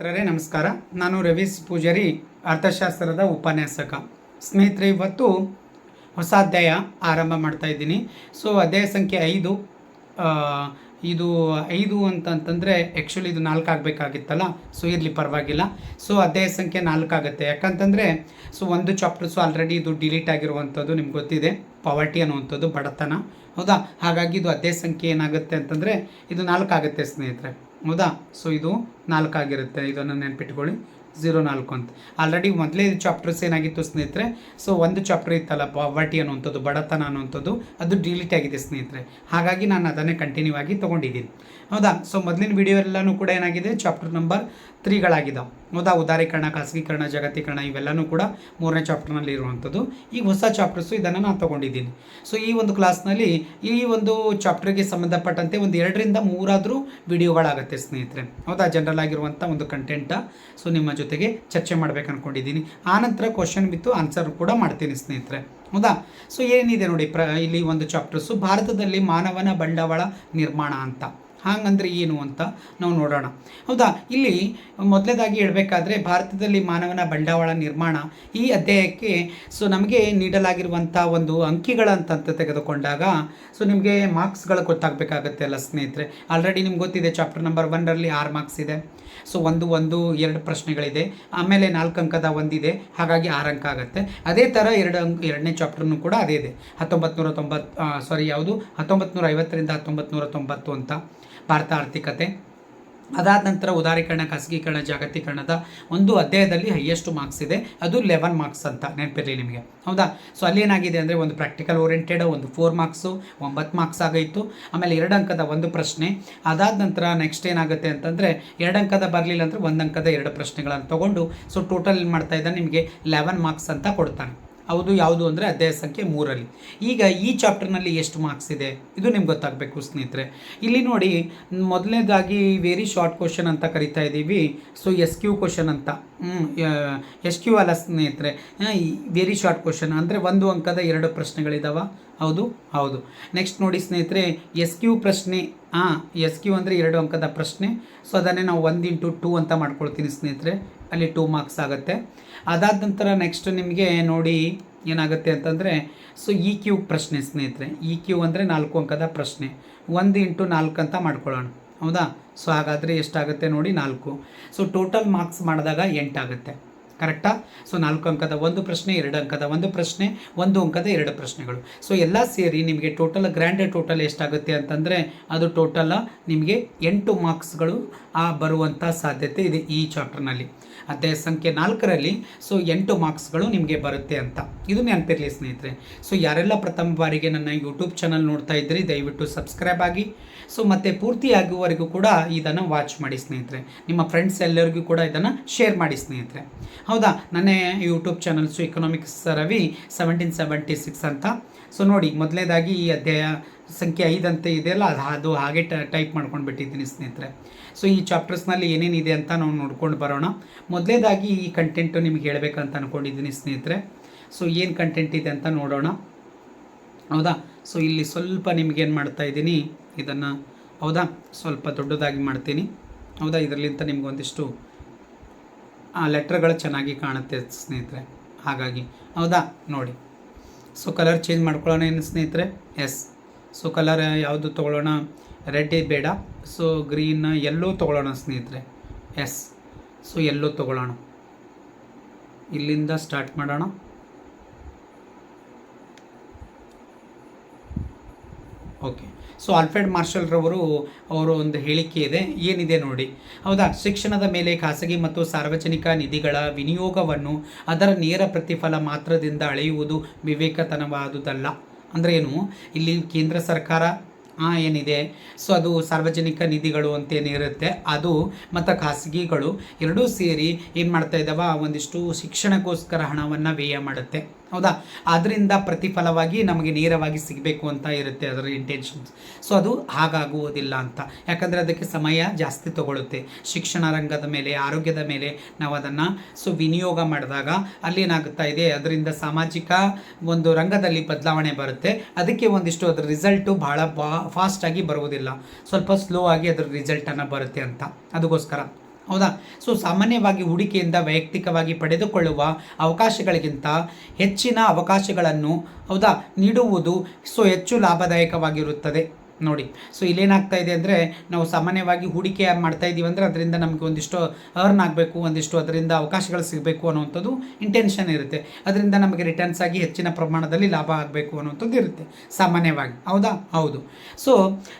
ಮಿತ್ರರೇ, ನಮಸ್ಕಾರ. ನಾನು ರವೀಶ್ ಪೂಜಾರಿ, ಅರ್ಥಶಾಸ್ತ್ರದ ಉಪನ್ಯಾಸಕ. ಸ್ನೇಹಿತರೆ, ಇವತ್ತು ಹೊಸ ಅಧ್ಯಾಯ ಆರಂಭ ಮಾಡ್ತಾ ಇದ್ದೀನಿ. ಸೊ ಅಧ್ಯಾಯ ಸಂಖ್ಯೆ ಐದು ಇದು ಐದು ಅಂತಂತಂದರೆ ಆ್ಯಕ್ಚುಲಿ ಇದು ನಾಲ್ಕು ಆಗಬೇಕಾಗಿತ್ತಲ್ಲ? ಸೊ ಇರಲಿ, ಪರವಾಗಿಲ್ಲ. ಸೊ ಅಧ್ಯಾಯ ಸಂಖ್ಯೆ ನಾಲ್ಕು ಆಗುತ್ತೆ. ಯಾಕಂತಂದರೆ ಸೊ ಒಂದು ಚಾಪ್ಟರ್ಸು ಆಲ್ರೆಡಿ ಇದು ಡಿಲೀಟ್ ಆಗಿರುವಂಥದ್ದು ನಿಮ್ಗೆ ಗೊತ್ತಿದೆ. ಪವರ್ಟಿ ಅನ್ನುವಂಥದ್ದು ಬಡತನ. ಹೌದಾ? ಹಾಗಾಗಿ ಇದು ಅಧ್ಯಾಯ ಸಂಖ್ಯೆ ಏನಾಗುತ್ತೆ ಅಂತಂದರೆ, ಇದು ನಾಲ್ಕು ಆಗುತ್ತೆ ಸ್ನೇಹಿತರೆ. ಹೌದಾ ಸೊ ಇದು ನಾಲ್ಕು ಆಗಿರುತ್ತೆ. ಇದನ್ನು ನೆನ್ಪಿಟ್ಕೊಳ್ಳಿ. ಝೀರೋ ನಾಲ್ಕು ಅಂತ. ಆಲ್ರೆಡಿ ಮೊದಲೇ ಚಾಪ್ಟರ್ಸ್ ಏನಾಗಿತ್ತು ಸ್ನೇಹಿತರೆ? ಸೊ ಒಂದು ಚಾಪ್ಟರ್ ಇತ್ತಲ್ಲ ಪಾವರ್ಟಿ ಅನ್ನುವಂಥದ್ದು, ಬಡತನ ಅನ್ನುವಂಥದ್ದು, ಅದು ಡಿಲೀಟ್ ಆಗಿದೆ ಸ್ನೇಹಿತರೆ. ಹಾಗಾಗಿ ನಾನು ಅದನ್ನೇ ಕಂಟಿನ್ಯೂ ಆಗಿ ತೊಗೊಂಡಿದ್ದೀನಿ. ಹೌದಾ? ಸೊ ಮೊದಲಿನ ವಿಡಿಯೋ ಎಲ್ಲನೂ ಕೂಡ ಏನಾಗಿದೆ? ಚಾಪ್ಟರ್ ನಂಬರ್ ತ್ರೀಗಳಾಗಿದ್ದಾವೆ ಹೌದಾ ಉದಾರೀಕರಣ, ಖಾಸಗೀಕರಣ, ಜಾಗತೀಕರಣ ಇವೆಲ್ಲನೂ ಕೂಡ ಮೂರನೇ ಚಾಪ್ಟರ್ನಲ್ಲಿ ಇರುವಂಥದ್ದು. ಈಗ ಹೊಸ ಚಾಪ್ಟರ್ಸು ಇದನ್ನು ನಾನು ತೊಗೊಂಡಿದ್ದೀನಿ. ಸೊ ಈ ಒಂದು ಕ್ಲಾಸ್ನಲ್ಲಿ ಈ ಒಂದು ಚಾಪ್ಟರ್ಗೆ ಸಂಬಂಧಪಟ್ಟಂತೆ ಒಂದು ಎರಡರಿಂದ ಮೂರಾದರೂ ವಿಡಿಯೋಗಳಾಗುತ್ತೆ ಸ್ನೇಹಿತರೆ. ಹೌದಾ? ಜನರಲ್ ಆಗಿರುವಂಥ ಒಂದು ಕಂಟೆಂಟ ಸೊ ನಿಮ್ಮ ಜೊತೆಗೆ ಚರ್ಚೆ ಮಾಡ್ಬೇಕು ಅಂದ್ಕೊಂಡಿದ್ದೀನಿ ಆನಂತರ ಕ್ವಶನ್ ಬಿತ್ತು ಆನ್ಸರ್ ಕೂಡ ಮಾಡ್ತೀನಿ ಸ್ನೇಹಿತರೆ. ಹೌದಾ? ಸೊ ಏನಿದೆ ನೋಡಿ ಪ್ರ ಇಲ್ಲಿ ಒಂದು ಚಾಪ್ಟರ್ಸು ಭಾರತದಲ್ಲಿ ಮಾನವನ ಬಂಡವಾಳ ನಿರ್ಮಾಣ ಅಂತ. ಹಾಗಂದ್ರೆ ಏನು ಅಂತ ನಾವು ನೋಡೋಣ. ಹೌದಾ? ಇಲ್ಲಿ ಮೊದಲೇದಾಗಿ ಹೇಳಬೇಕಾದ್ರೆ ಭಾರತದಲ್ಲಿ ಮಾನವನ ಬಂಡವಾಳ ನಿರ್ಮಾಣ ಈ ಅಧ್ಯಾಯಕ್ಕೆ ಸೊ ನಮಗೆ ನೀಡಲಾಗಿರುವಂಥ ಒಂದು ಅಂಕಿಗಳಂತ ತೆಗೆದುಕೊಂಡಾಗ ಸೊ ನಿಮಗೆ ಮಾರ್ಕ್ಸ್ಗಳು ಗೊತ್ತಾಗಬೇಕಾಗತ್ತೆ ಅಲ್ಲ ಸ್ನೇಹಿತರೆ. ಆಲ್ರೆಡಿ ನಿಮ್ಗೆ ಗೊತ್ತಿದೆ ಚಾಪ್ಟರ್ ನಂಬರ್ ಒನ್ನರಲ್ಲಿ ಆರು ಮಾರ್ಕ್ಸ್ ಇದೆ. ಸೊ ಒಂದು ಒಂದು, ಎರಡು ಪ್ರಶ್ನೆಗಳಿದೆ. ಆಮೇಲೆ ನಾಲ್ಕು ಅಂಕದ ಒಂದಿದೆ. ಹಾಗಾಗಿ ಆರು ಅಂಕ ಆಗುತ್ತೆ. ಅದೇ ಥರ ಎರಡು ಅಂಕ, ಎರಡನೇ ಚಾಪ್ಟರ್ನು ಕೂಡ ಅದೇ ಇದೆ. ಹತ್ತೊಂಬತ್ತು ನೂರ ತೊಂಬತ್ತು ಸಾರಿ ಯಾವುದು? ಹತ್ತೊಂಬತ್ತು ನೂರ ಐವತ್ತರಿಂದ ಹತ್ತೊಂಬತ್ತು ತೊಂಬತ್ತು ಅಂತ. ಭಾರತ ಆರ್ಥಿಕತೆ ಅದಾದ ನಂತರ ಉದಾರೀಕರಣ, ಖಾಸಗೀಕರಣ, ಜಾಗತೀಕರಣದ ಒಂದು ಅಧ್ಯಾಯದಲ್ಲಿ ಹೈಯೆಸ್ಟ್ ಮಾರ್ಕ್ಸ್ ಇದೆ. ಅದು ಲೆವೆನ್ ಮಾರ್ಕ್ಸ್ ಅಂತ ನೆನಪಿರಲಿ ನಿಮಗೆ. ಹೌದಾ? ಸೊ ಅಲ್ಲಿ ಏನಾಗಿದೆ ಅಂದರೆ ಒಂದು ಪ್ರಾಕ್ಟಿಕಲ್ ಓರಿಯೆಂಟೆಡ್ ಒಂದು ಫೋರ್ ಮಾರ್ಕ್ಸು ಒಂಬತ್ತು ಮಾರ್ಕ್ಸ್ ಆಗೋಯಿತು ಆಮೇಲೆ ಎರಡು ಅಂಕದ ಒಂದು ಪ್ರಶ್ನೆ. ಅದಾದ ನಂತರ ನೆಕ್ಸ್ಟ್ ಏನಾಗುತ್ತೆ ಅಂತಂದರೆ ಎರಡು ಅಂಕದ ಬರಲಿಲ್ಲ ಅಂದರೆ ಒಂದು ಅಂಕದ ಎರಡು ಪ್ರಶ್ನೆಗಳನ್ನು ತೊಗೊಂಡು ಸೊ ಟೋಟಲ್ ಏನು ಮಾಡ್ತಾ ಇದ್ದಾನೆ ನಿಮಗೆ ಲೆವೆನ್ ಮಾರ್ಕ್ಸ್ ಅಂತ ಕೊಡ್ತಾನೆ. ಹೌದು, ಯಾವುದು ಅಂದರೆ ಅಧ್ಯಾಯ ಸಂಖ್ಯೆ ಮೂರಲ್ಲಿ ಈಗ ಈ ಚಾಪ್ಟರ್ನಲ್ಲಿ ಎಷ್ಟು ಮಾರ್ಕ್ಸ್ ಇದೆ? ಇದು ನಿಮ್ಗೆ ಗೊತ್ತಾಗಬೇಕು ಸ್ನೇಹಿತರೆ. ಇಲ್ಲಿ ನೋಡಿ, ಮೊದಲನೇದಾಗಿ ವೆರಿ ಶಾರ್ಟ್ ಕ್ವಶನ್ ಅಂತ ಕರಿತಾ ಇದ್ದೀವಿ. ಸೊ ಎಸ್ ಕ್ಯೂ ಕ್ವಶನ್ ಅಂತ. ಎಸ್ ಕ್ಯೂ ಅಲ್ಲ ಸ್ನೇಹಿತರೆ. ವೆರಿ ಶಾರ್ಟ್ ಕ್ವಶನ್ ಅಂದರೆ ಒಂದು ಅಂಕದ ಎರಡು ಪ್ರಶ್ನೆಗಳಿದ್ದಾವೆ ಹೌದು ಹೌದು. ನೆಕ್ಸ್ಟ್ ನೋಡಿ ಸ್ನೇಹಿತರೆ ಎಸ್ ಕ್ಯೂ ಪ್ರಶ್ನೆ. ಹಾಂ ಎಸ್ ಕ್ಯೂ ಅಂದರೆ ಎರಡು ಅಂಕದ ಪ್ರಶ್ನೆ. ಸೊ ಅದನ್ನೇ ನಾವು ಒಂದು ಇಂಟು ಟೂ ಅಂತ ಮಾಡ್ಕೊಳ್ತೀನಿ ಸ್ನೇಹಿತರೆ. ಅಲ್ಲಿ ಟೂ ಮಾರ್ಕ್ಸ್ ಆಗುತ್ತೆ. ಅದಾದ ನಂತರ ನೆಕ್ಸ್ಟ್ ನಿಮಗೆ ನೋಡಿ ಏನಾಗುತ್ತೆ ಅಂತಂದರೆ ಸೊ ಇ ಕ್ಯೂ ಪ್ರಶ್ನೆ ಸ್ನೇಹಿತರೆ. ಇ ಕ್ಯೂ ಅಂದರೆ ನಾಲ್ಕು ಅಂಕದ ಪ್ರಶ್ನೆ. ಒಂದು ಇಂಟು ನಾಲ್ಕು ಅಂತ ಮಾಡ್ಕೊಳ್ಳೋಣ. ಹೌದಾ? ಸೊ ಹಾಗಾದರೆ ಎಷ್ಟಾಗುತ್ತೆ ನೋಡಿ ನಾಲ್ಕು. ಸೊ ಟೋಟಲ್ ಮಾರ್ಕ್ಸ್ ಮಾಡಿದಾಗ ಎಂಟಾಗುತ್ತೆ. ಕರೆಕ್ಟಾ ಸೊ ನಾಲ್ಕು ಅಂಕದ ಒಂದು ಪ್ರಶ್ನೆ, ಎರಡು ಅಂಕದ ಒಂದು ಪ್ರಶ್ನೆ, ಒಂದು ಅಂಕದ ಎರಡು ಪ್ರಶ್ನೆಗಳು. ಸೊ ಎಲ್ಲ ಸೇರಿ ನಿಮಗೆ ಟೋಟಲ್ ಗ್ರ್ಯಾಂಡ್ ಟೋಟಲ್ ಎಷ್ಟಾಗುತ್ತೆ ಅಂತಂದರೆ, ಅದು ಟೋಟಲ್ ನಿಮಗೆ ಎಂಟು ಮಾರ್ಕ್ಸ್ಗಳು ಆ ಬರುವಂಥ ಸಾಧ್ಯತೆ ಇದೆ ಈ ಚಾಪ್ಟರ್ನಲ್ಲಿ ಅಧ್ಯಾಯ ಸಂಖ್ಯೆ ನಾಲ್ಕರಲ್ಲಿ, ಸೊ ಎಂಟು ಮಾರ್ಕ್ಸ್ಗಳು ನಿಮಗೆ ಬರುತ್ತೆ ಅಂತ. ಇದು ನೆನಪಿರಲಿ ಸ್ನೇಹಿತರೆ. ಸೊ ಯಾರೆಲ್ಲ ಪ್ರಥಮ ಬಾರಿಗೆ ನನ್ನ ಯೂಟ್ಯೂಬ್ ಚಾನಲ್ ನೋಡ್ತಾ ಇದ್ರಿ, ದಯವಿಟ್ಟು ಸಬ್ಸ್ಕ್ರೈಬ್ ಆಗಿ. ಸೊ ಮತ್ತು ಪೂರ್ತಿ ಆಗುವವರೆಗೂ ಕೂಡ ಇದನ್ನು ವಾಚ್ ಮಾಡಿ ಸ್ನೇಹಿತರೆ. ನಿಮ್ಮ ಫ್ರೆಂಡ್ಸ್ ಎಲ್ಲರಿಗೂ ಕೂಡ ಇದನ್ನು ಶೇರ್ ಮಾಡಿ ಸ್ನೇಹಿತರೆ. ಹೌದಾ? ನನ್ನ YouTube channels economics Ravi seventeen seventy six ಅಂತ. ಸೊ ನೋಡಿ ಮೊದಲನೇದಾಗಿ ಈ ಅಧ್ಯಾಯ ಸಂಖ್ಯೆ ಐದಂತ ಇದೆಯಲ್ಲ ಅದು ಅದು ಹಾಗೆ ಟೈಪ್ ಮಾಡ್ಕೊಂಡು ಬಿಟ್ಟಿದ್ದೀನಿ ಸ್ನೇಹಿತರೆ. ಸೊ ಈ ಚಾಪ್ಟರ್ಸ್ನಲ್ಲಿ ಏನೇನಿದೆ ಅಂತ ನಾವು ನೋಡ್ಕೊಂಡು ಬರೋಣ. ಮೊದಲೇದಾಗಿ ಈ ಕಂಟೆಂಟು ನಿಮ್ಗೆ ಹೇಳಬೇಕಂತ ಅಂದ್ಕೊಂಡಿದ್ದೀನಿ ಸ್ನೇಹಿತರೆ. ಸೊ ಏನು ಕಂಟೆಂಟ್ ಇದೆ ಅಂತ ನೋಡೋಣ. ಹೌದಾ? ಸೊ ಇಲ್ಲಿ ಸ್ವಲ್ಪ ನಿಮ್ಗೆ ಏನು ಮಾಡ್ತಾ ಇದ್ದೀನಿ? ಇದನ್ನು ಹೌದಾ? ಸ್ವಲ್ಪ ದೊಡ್ಡದಾಗಿ ಮಾಡ್ತೀನಿ. ಹೌದಾ? ಇದರಲ್ಲಿಂತ ನಿಮಗೊಂದಿಷ್ಟು ಆ, ಲೆಟ್ರ್ಗಳು ಚೆನ್ನಾಗಿ ಕಾಣುತ್ತೆ ಸ್ನೇಹಿತರೆ. ಹಾಗಾಗಿ, ಹೌದಾ? ನೋಡಿ. ಸೊ, ಕಲರ್ ಚೇಂಜ್ ಮಾಡ್ಕೊಳ್ಳೋಣ ಏನು ಸ್ನೇಹಿತರೆ? ಎಸ್ ಸೊ, ಕಲರ್ ಯಾವುದು ತೊಗೊಳ್ಳೋಣ? ರೆಡ್ ಬೇಡ. ಸೊ ಗ್ರೀನ್ ಎಲ್ಲೋ ತೊಗೊಳ್ಳೋಣ ಸ್ನೇಹಿತರೆ. ಎಸ್ ಸೊ, ಎಲ್ಲೋ ತೊಗೊಳ್ಳೋಣ. ಇಲ್ಲಿಂದ ಸ್ಟಾರ್ಟ್ ಮಾಡೋಣ. ಓಕೆ ಸೊ ಆಲ್ಫ್ರೆಡ್ ಮಾರ್ಷಲ್ರವರು ಅವರು ಒಂದು ಹೇಳಿಕೆ ಇದೆ. ಏನಿದೆ ನೋಡಿ. ಹೌದಾ? ಶಿಕ್ಷಣದ ಮೇಲೆ ಖಾಸಗಿ ಮತ್ತು ಸಾರ್ವಜನಿಕ ನಿಧಿಗಳ ವಿನಿಯೋಗವನ್ನು ಅದರ ನೇರ ಪ್ರತಿಫಲ ಮಾತ್ರದಿಂದ ಅಳೆಯುವುದು ವಿವೇಕತನವಾದುದಲ್ಲ. ಅಂದರೆ ಏನು? ಇಲ್ಲಿ ಕೇಂದ್ರ ಸರ್ಕಾರ ಏನಿದೆ? ಸೊ ಅದು ಸಾರ್ವಜನಿಕ ನಿಧಿಗಳು ಅಂತೇನಿರುತ್ತೆ ಅದು ಮತ್ತು ಖಾಸಗಿಗಳು ಎರಡೂ ಸೇರಿ ಏನು ಮಾಡ್ತಾ ಇದ್ದಾವ ಒಂದಿಷ್ಟು ಶಿಕ್ಷಣಕ್ಕೋಸ್ಕರ ಹಣವನ್ನು ವ್ಯಯ ಮಾಡುತ್ತೆ. ಹೌದಾ? ಅದರಿಂದ ಪ್ರತಿಫಲವಾಗಿ ನಮಗೆ ನೇರವಾಗಿ ಸಿಗಬೇಕು ಅಂತ ಇರುತ್ತೆ ಅದರ ಇಂಟೆನ್ಷನ್ಸ್ ಸೊ ಅದು ಹಾಗಾಗುವುದಿಲ್ಲ ಅಂತ. ಯಾಕಂದರೆ ಅದಕ್ಕೆ ಸಮಯ ಜಾಸ್ತಿ ತಗೊಳ್ಳುತ್ತೆ ಶಿಕ್ಷಣ ರಂಗದ ಮೇಲೆ, ಆರೋಗ್ಯದ ಮೇಲೆ ನಾವು ಅದನ್ನು ಸೊ, ವಿನಿಯೋಗ ಮಾಡಿದಾಗ ಅಲ್ಲಿ ಏನಾಗುತ್ತಾ ಇದೆ? ಅದರಿಂದ ಸಾಮಾಜಿಕ ಒಂದು ರಂಗದಲ್ಲಿ ಬದಲಾವಣೆ ಬರುತ್ತೆ. ಅದಕ್ಕೆ ಒಂದಿಷ್ಟು ಅದರ ರಿಸಲ್ಟು ಭಾಳ ಬಾ ಫಾಸ್ಟಾಗಿ ಬರುವುದಿಲ್ಲ. ಸ್ವಲ್ಪ ಸ್ಲೋ ಆಗಿ ಅದರ ರಿಸಲ್ಟನ್ನು ಬರುತ್ತೆ ಅಂತ. ಅದಕ್ಕೋಸ್ಕರ. ಹೌದಾ? ಸೊ ಸಾಮಾನ್ಯವಾಗಿ ಹೂಡಿಕೆಯಿಂದ ವೈಯಕ್ತಿಕವಾಗಿ ಪಡೆದುಕೊಳ್ಳುವ ಅವಕಾಶಗಳಿಗಿಂತ ಹೆಚ್ಚಿನ ಅವಕಾಶಗಳನ್ನು ಹೌದಾ ನೀಡುವುದು ಸೊ ಹೆಚ್ಚು ಲಾಭದಾಯಕವಾಗಿರುತ್ತದೆ. ನೋಡಿ. ಸೊ ಇಲ್ಲೇನಾಗ್ತಾ ಇದೆ ಅಂದರೆ ನಾವು ಸಾಮಾನ್ಯವಾಗಿ ಹೂಡಿಕೆ ಮಾಡ್ತಾ ಇದ್ದೀವಿ ಅಂದರೆ ಅದರಿಂದ ನಮಗೆ ಒಂದಿಷ್ಟು ಅರ್ನ್ ಆಗಬೇಕು, ಒಂದಿಷ್ಟು ಅದರಿಂದ ಅವಕಾಶಗಳು ಸಿಗಬೇಕು ಅನ್ನುವಂಥದ್ದು ಇಂಟೆನ್ಷನ್ ಇರುತ್ತೆ. ಅದರಿಂದ ನಮಗೆ ರಿಟರ್ನ್ಸ್ ಆಗಿ ಹೆಚ್ಚಿನ ಪ್ರಮಾಣದಲ್ಲಿ ಲಾಭ ಆಗಬೇಕು ಅನ್ನುವಂಥದ್ದು ಇರುತ್ತೆ. ಸಾಮಾನ್ಯವಾಗಿ. ಹೌದಾ? ಹೌದು. ಸೊ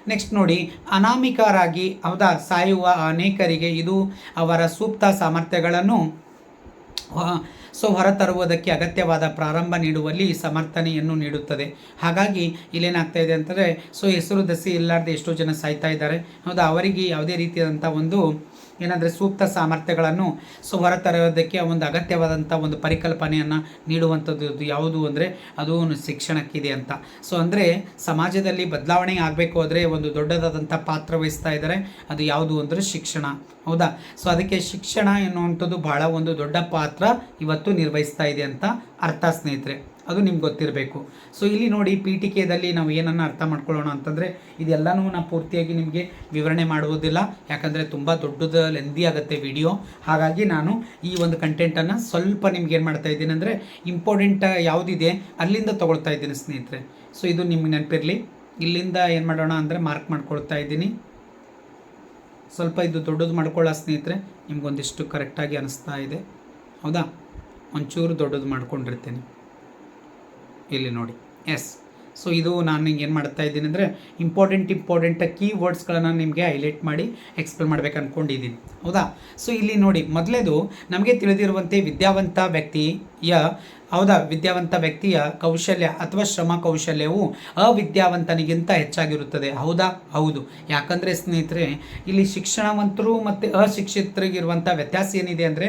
ನೆಕ್ಸ್ಟ್ ನೋಡಿ. ಅನಾಮಿಕರಾಗಿ ಹೌದಾ, ಸಾಯುವ ಅನೇಕರಿಗೆ ಇದು ಅವರ ಸೂಕ್ತ ಸಾಮರ್ಥ್ಯಗಳನ್ನು ಸೊ ಹೊರತರುವುದಕ್ಕೆ ಅಗತ್ಯವಾದ ಪ್ರಾರಂಭ ನೀಡುವಲ್ಲಿ ಸಮರ್ಥನೆಯನ್ನು ನೀಡುತ್ತದೆ. ಹಾಗಾಗಿ ಇಲ್ಲೇನಾಗ್ತಾ ಇದೆ ಅಂತಂದರೆ, ಸೊ ಹೆಸರು ದಸಿ ಇಲ್ಲಾರ್ದೆ ಎಷ್ಟೋ ಜನ ಸಾಯ್ತಾ ಇದ್ದಾರೆ. ಹೌದಾ, ಅವರಿಗೆ ಯಾವುದೇ ರೀತಿಯಾದಂಥ ಒಂದು ಏನಂದರೆ ಸೂಕ್ತ ಸಾಮರ್ಥ್ಯಗಳನ್ನು ಸೊ ಹೊರತರೋದಕ್ಕೆ ಒಂದು ಅಗತ್ಯವಾದಂಥ ಒಂದು ಪರಿಕಲ್ಪನೆಯನ್ನು ನೀಡುವಂಥದ್ದು ಯಾವುದು ಅಂದರೆ ಅದು ಶಿಕ್ಷಣಕ್ಕಿದೆ ಅಂತ. ಸೊ ಅಂದರೆ ಸಮಾಜದಲ್ಲಿ ಬದಲಾವಣೆ ಆಗಬೇಕು ಆದರೆ ಒಂದು ದೊಡ್ಡದಾದಂಥ ಪಾತ್ರ ವಹಿಸ್ತಾ ಇದ್ದಾರೆ. ಅದು ಯಾವುದು ಅಂದರೆ ಶಿಕ್ಷಣ. ಹೌದಾ? ಸೊ ಅದಕ್ಕೆ ಶಿಕ್ಷಣ ಎನ್ನುವಂಥದ್ದು ಬಹಳ ಒಂದು ದೊಡ್ಡ ಪಾತ್ರ ಇವತ್ತು ನಿರ್ವಹಿಸ್ತಾ ಇದೆ ಅಂತ ಅರ್ಥ ಸ್ನೇಹಿತರೆ. ಅದು ನಿಮ್ಗೆ ಗೊತ್ತಿರಬೇಕು. ಸೊ ಇಲ್ಲಿ ನೋಡಿ ಪಿ ಟಿ ಕೆದಲ್ಲಿ ನಾವು ಏನನ್ನು ಅರ್ಥ ಮಾಡ್ಕೊಳ್ಳೋಣ ಅಂತಂದರೆ ಇದೆಲ್ಲನೂ ನಾನು ಪೂರ್ತಿಯಾಗಿ ನಿಮಗೆ ವಿವರಣೆ ಮಾಡುವುದಿಲ್ಲ. ಯಾಕಂದರೆ ತುಂಬ ದೊಡ್ಡದು ಲೆಂದಿ ಆಗುತ್ತೆ ವಿಡಿಯೋ ಹಾಗಾಗಿ ನಾನು ಈ ಒಂದು ಕಂಟೆಂಟನ್ನು ಸ್ವಲ್ಪ ನಿಮ್ಗೆ ಏನು ಮಾಡ್ತಾ ಇದ್ದೀನಿ ಅಂದರೆ ಇಂಪಾರ್ಟೆಂಟ್ ಯಾವುದಿದೆ ಅಲ್ಲಿಂದ ತೊಗೊಳ್ತಾ ಇದ್ದೀನಿ ಸ್ನೇಹಿತರೆ. ಸೊ ಇದು ನಿಮ್ಗೆ ನೆನಪಿರಲಿ. ಇಲ್ಲಿಂದ ಏನು ಮಾಡೋಣ ಅಂದರೆ ಮಾರ್ಕ್ ಮಾಡ್ಕೊಳ್ತಾ ಇದ್ದೀನಿ. ಸ್ವಲ್ಪ ಇದು ದೊಡ್ಡದು ಮಾಡ್ಕೊಳ್ಳೋ ಸ್ನೇಹಿತರೆ. ನಿಮ್ಗೊಂದಿಷ್ಟು ಕರೆಕ್ಟಾಗಿ ಅನ್ನಿಸ್ತಾ ಇದೆ. ಹೌದಾ? ಒಂಚೂರು ದೊಡ್ಡದು ಮಾಡ್ಕೊಂಡಿರ್ತೀನಿ. ಇಲ್ಲಿ ನೋಡಿ. ಎಸ್ ಸೊ ಇದು ನಾನು ನಿಂಗೆ ಏನು ಮಾಡ್ತಾ ಇದ್ದೀನಿ ಅಂದರೆ ಇಂಪಾರ್ಟೆಂಟ್ ಇಂಪಾರ್ಟೆಂಟ್ ಕೀ ವರ್ಡ್ಸ್ಗಳನ್ನು ನಿಮಗೆ ಹೈಲೈಟ್ ಮಾಡಿ ಎಕ್ಸ್ಪ್ಲೇನ್ ಮಾಡ್ಬೇಕು ಅಂದ್ಕೊಂಡಿದ್ದೀನಿ ಹೌದಾ? ಸೊ ಇಲ್ಲಿ ನೋಡಿ ಮೊದಲೇದು ನಮಗೆ ತಿಳಿದಿರುವಂತೆ ವಿದ್ಯಾವಂತ ವ್ಯಕ್ತಿಯ, ಹೌದಾ, ವಿದ್ಯಾವಂತ ವ್ಯಕ್ತಿಯ ಕೌಶಲ್ಯ ಅಥವಾ ಶ್ರಮ ಕೌಶಲ್ಯವು ಅವಿದ್ಯಾವಂತನಿಗಿಂತ ಹೆಚ್ಚಾಗಿರುತ್ತದೆ. ಹೌದಾ? ಹೌದು. ಯಾಕಂದರೆ ಸ್ನೇಹಿತರೆ, ಇಲ್ಲಿ ಶಿಕ್ಷಣವಂತರು ಮತ್ತು ಅಶಿಕ್ಷಿತರಿಗಿರುವಂಥ ವ್ಯತ್ಯಾಸ ಏನಿದೆ ಅಂದರೆ,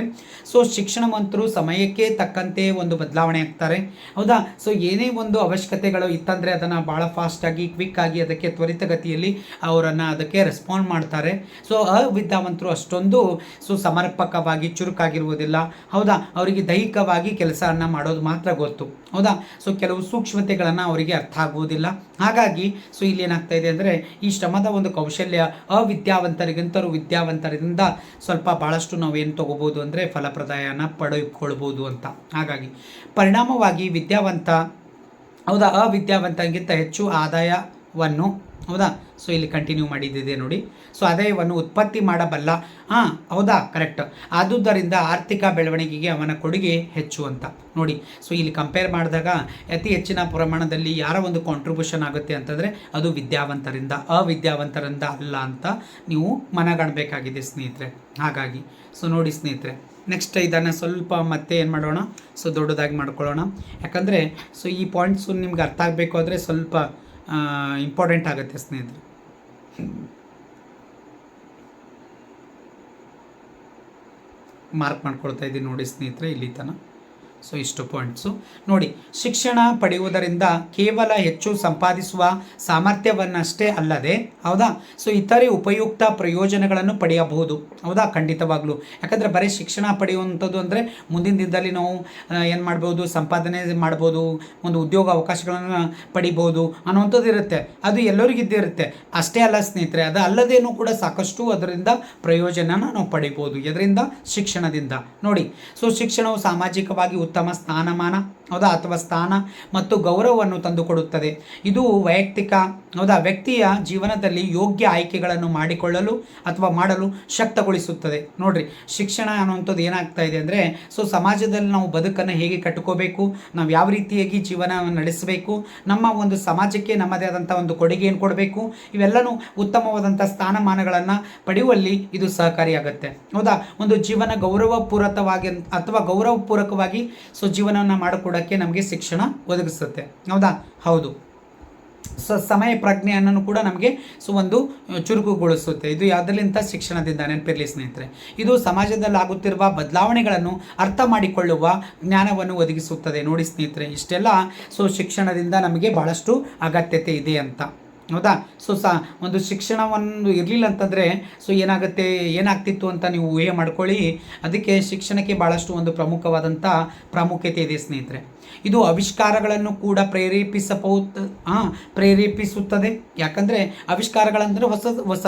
ಸೊ ಶಿಕ್ಷಣವಂತರು ಸಮಯಕ್ಕೆ ತಕ್ಕಂತೆ ಒಂದು ಬದಲಾವಣೆ ಆಗ್ತಾರೆ. ಹೌದಾ? ಸೊ ಏನೇ ಒಂದು ಅವಶ್ಯಕತೆಗಳು ಇತ್ತಂದರೆ ಅದನ್ನು ಭಾಳ ಫಾಸ್ಟಾಗಿ ಕ್ವಿಕ್ ಆಗಿ ಅದಕ್ಕೆ ತ್ವರಿತಗತಿಯಲ್ಲಿ ಅವರನ್ನು ಅದಕ್ಕೆ ರೆಸ್ಪಾಂಡ್ ಮಾಡ್ತಾರೆ. ಸೊ ಅವಿದ್ಯಾವಂತರು ಅಷ್ಟೊಂದು, ಸೊ ಸಮರ್ಪಕವಾಗಿ, ಚುರುಕಾಗಿರುವುದಿಲ್ಲ. ಹೌದಾ? ಅವರಿಗೆ ದೈಹಿಕವಾಗಿ ಕೆಲಸವನ್ನು ಮಾಡೋದು ಮಾತ್ರ ಗೊತ್ತು. ಹೌದಾ? ಸೊ ಕೆಲವು ಸೂಕ್ಷ್ಮತೆಗಳನ್ನು ಅವರಿಗೆ ಅರ್ಥ ಆಗುವುದಿಲ್ಲ. ಹಾಗಾಗಿ ಸೊ ಇಲ್ಲಿ ಏನಾಗ್ತಾ ಇದೆ ಅಂದರೆ, ಈ ಶ್ರಮದ ಒಂದು ಕೌಶಲ್ಯ ಅವಿದ್ಯಾವಂತರಿಗಿಂತರೂ ವಿದ್ಯಾವಂತರಿಂದ ಸ್ವಲ್ಪ ಭಾಳಷ್ಟು ನಾವು ಏನು ತಗೋಬೋದು ಅಂದರೆ ಫಲಪ್ರದಾಯನ ಪಡೆದುಕೊಳ್ಬೋದು ಅಂತ. ಹಾಗಾಗಿ, ಪರಿಣಾಮವಾಗಿ ವಿದ್ಯಾವಂತ, ಹೌದಾ? ಅವಿದ್ಯಾವಂತಗಿಂತ ಹೆಚ್ಚು ಆದಾಯವನ್ನು ಹೌದಾ? ಸೊ ಇಲ್ಲಿ ಕಂಟಿನ್ಯೂ ಮಾಡಿದ್ದಿದೆ ನೋಡಿ. ಸೊ ಆದಾಯವನ್ನು ಉತ್ಪತ್ತಿ ಮಾಡಬಲ್ಲ. ಹಾಂ, ಹೌದಾ? ಕರೆಕ್ಟ್ ಆದುದರಿಂದ ಆರ್ಥಿಕ ಬೆಳವಣಿಗೆಗೆ ಅವನ ಕೊಡುಗೆ ಹೆಚ್ಚು ಅಂತ. ನೋಡಿ ಸೊ ಇಲ್ಲಿ ಕಂಪೇರ್ ಮಾಡಿದಾಗ ಅತಿ ಹೆಚ್ಚಿನ ಪ್ರಮಾಣದಲ್ಲಿ ಯಾರ ಒಂದು ಕಾಂಟ್ರಿಬ್ಯೂಷನ್ ಆಗುತ್ತೆ ಅಂತಂದರೆ ಅದು ವಿದ್ಯಾವಂತರಿಂದ, ಅವಿದ್ಯಾವಂತರಿಂದ ಅಲ್ಲ ಅಂತ ನೀವು ಮನಗಾಣಬೇಕಾಗಿದೆ ಸ್ನೇಹಿತರೆ. ಹಾಗಾಗಿ ಸೊ ನೋಡಿ ಸ್ನೇಹಿತರೆ ನೆಕ್ಸ್ಟ್ ಇದನ್ನು ಸ್ವಲ್ಪ ಮತ್ತೆ ಏನು ಮಾಡೋಣ? ಸೊ ದೊಡ್ಡದಾಗಿ ಮಾಡ್ಕೊಳ್ಳೋಣ. ಯಾಕಂದರೆ ಸೊ ಈ ಪಾಯಿಂಟ್ಸು ನಿಮ್ಗೆ ಅರ್ಥ ಆಗಬೇಕು ಅಂದರೆ ಸ್ವಲ್ಪ ಇಂಪಾರ್ಟೆಂಟ್ ಆಗುತ್ತೆ ಸ್ನೇಹಿತರೆ. ಮಾರ್ಕ್ ಮಾಡ್ಕೊಳ್ತಾ ಇದ್ದೀನಿ ನೋಡಿ ಸ್ನೇಹಿತರೆ ಇಲ್ಲಿ ತನಕ. ಸೊ ಇಷ್ಟು ಪಾಯಿಂಟ್ಸು ನೋಡಿ, ಶಿಕ್ಷಣ ಪಡೆಯುವುದರಿಂದ ಕೇವಲ ಹೆಚ್ಚು ಸಂಪಾದಿಸುವ ಸಾಮರ್ಥ್ಯವನ್ನಷ್ಟೇ ಅಲ್ಲದೆ, ಹೌದಾ? ಸೊ ಇತರೆ ಉಪಯುಕ್ತ ಪ್ರಯೋಜನಗಳನ್ನು ಪಡೆಯಬಹುದು. ಹೌದಾ? ಖಂಡಿತವಾಗ್ಲೂ. ಯಾಕಂದರೆ ಬರೀ ಶಿಕ್ಷಣ ಪಡೆಯುವಂಥದ್ದು ಅಂದರೆ ಮುಂದಿನ ದಿನದಲ್ಲಿ ನಾವು ಏನು ಮಾಡ್ಬೋದು? ಸಂಪಾದನೆ ಮಾಡ್ಬೋದು, ಒಂದು ಉದ್ಯೋಗ ಅವಕಾಶಗಳನ್ನು ಪಡಿಬೋದು ಅನ್ನುವಂಥದ್ದು ಇರುತ್ತೆ. ಅದು ಎಲ್ಲರಿಗೂ ಇದ್ದಿರುತ್ತೆ ಅಷ್ಟೇ ಅಲ್ಲ ಸ್ನೇಹಿತರೆ, ಅದು ಅಲ್ಲದೇನೂ ಕೂಡ ಸಾಕಷ್ಟು ಅದರಿಂದ ಪ್ರಯೋಜನನ ನಾವು ಪಡಿಬೋದು. ಇದರಿಂದ ಶಿಕ್ಷಣದಿಂದ. ನೋಡಿ ಸೊ ಶಿಕ್ಷಣವು ಸಾಮಾಜಿಕವಾಗಿ ಉತ್ತಮ ಸ್ಥಾನಮಾನ, ಹೌದಾ? ಅಥವಾ ಸ್ಥಾನ ಮತ್ತು ಗೌರವವನ್ನು ತಂದುಕೊಡುತ್ತದೆ. ಇದು ವೈಯಕ್ತಿಕ, ಹೌದಾ? ವ್ಯಕ್ತಿಯ ಜೀವನದಲ್ಲಿ ಯೋಗ್ಯ ಆಯ್ಕೆಗಳನ್ನು ಮಾಡಿಕೊಳ್ಳಲು ಅಥವಾ ಮಾಡಲು ಶಕ್ತಗೊಳಿಸುತ್ತದೆ. ನೋಡ್ರಿ, ಶಿಕ್ಷಣ ಅನ್ನುವಂಥದ್ದು ಏನಾಗ್ತಾ ಇದೆ ಅಂದರೆ, ಸೊ ಸಮಾಜದಲ್ಲಿ ನಾವು ಬದುಕನ್ನು ಹೇಗೆ ಕಟ್ಕೋಬೇಕು ನಾವು ಯಾವ ರೀತಿಯಾಗಿ ಜೀವನ ನಡೆಸಬೇಕು, ನಮ್ಮ ಒಂದು ಸಮಾಜಕ್ಕೆ ನಮ್ಮದೇ ಆದಂಥ ಒಂದು ಕೊಡುಗೆಯನ್ನು ಕೊಡಬೇಕು, ಇವೆಲ್ಲನೂ ಉತ್ತಮವಾದಂಥ ಸ್ಥಾನಮಾನಗಳನ್ನು ಪಡೆಯುವಲ್ಲಿ ಇದು ಸಹಕಾರಿಯಾಗುತ್ತೆ. ಹೌದಾ? ಒಂದು ಜೀವನ ಗೌರವಪೂರಕವಾಗಿ ಅಥವಾ ಗೌರವಪೂರ್ವಕವಾಗಿ ಸೊ ಜೀವನವನ್ನು ಮಾಡಿಕೊಡೋಕ್ಕೆ ನಮಗೆ ಶಿಕ್ಷಣ ಒದಗಿಸುತ್ತೆ. ಹೌದಾ? ಹೌದು. ಸೊ ಸಮಯ ಪ್ರಜ್ಞೆಯನ್ನು ಕೂಡ ನಮಗೆ ಸೊ ಒಂದು ಚುರುಕುಗೊಳಿಸುತ್ತೆ. ಇದು ಯಾವುದರಿಂದ ಶಿಕ್ಷಣದಿಂದ ನೆನಪಿರಲಿ ಸ್ನೇಹಿತರೆ. ಇದು ಸಮಾಜದಲ್ಲಿ ಆಗುತ್ತಿರುವ ಬದಲಾವಣೆಗಳನ್ನು ಅರ್ಥ ಮಾಡಿಕೊಳ್ಳುವ ಜ್ಞಾನವನ್ನು ಒದಗಿಸುತ್ತದೆ. ನೋಡಿ ಸ್ನೇಹಿತರೆ, ಇಷ್ಟೆಲ್ಲ ಸೊ ಶಿಕ್ಷಣದಿಂದ ನಮಗೆ ಬಹಳಷ್ಟು ಅಗತ್ಯತೆ ಇದೆ ಅಂತ. ಹೌದಾ? ಸೊ ಸ, ಒಂದು ಶಿಕ್ಷಣವನ್ನು ಇರಲಿಲ್ಲ ಅಂತಂದರೆ ಸೊ ಏನಾಗುತ್ತೆ, ಏನಾಗ್ತಿತ್ತು ಅಂತ ನೀವು ಊಹೆ ಮಾಡ್ಕೊಳ್ಳಿ. ಅದಕ್ಕೆ ಶಿಕ್ಷಣಕ್ಕೆ ಭಾಳಷ್ಟು ಒಂದು ಪ್ರಮುಖವಾದಂಥ ಪ್ರಾಮುಖ್ಯತೆ ಇದೆ ಸ್ನೇಹಿತರೆ. ಇದು ಆವಿಷ್ಕಾರಗಳನ್ನು ಕೂಡ ಪ್ರೇರೇಪಿಸಬಹುದು ಹಾಂ ಪ್ರೇರೇಪಿಸುತ್ತದೆ. ಯಾಕಂದರೆ ಆವಿಷ್ಕಾರಗಳಂದರೆ ಹೊಸ ಹೊಸ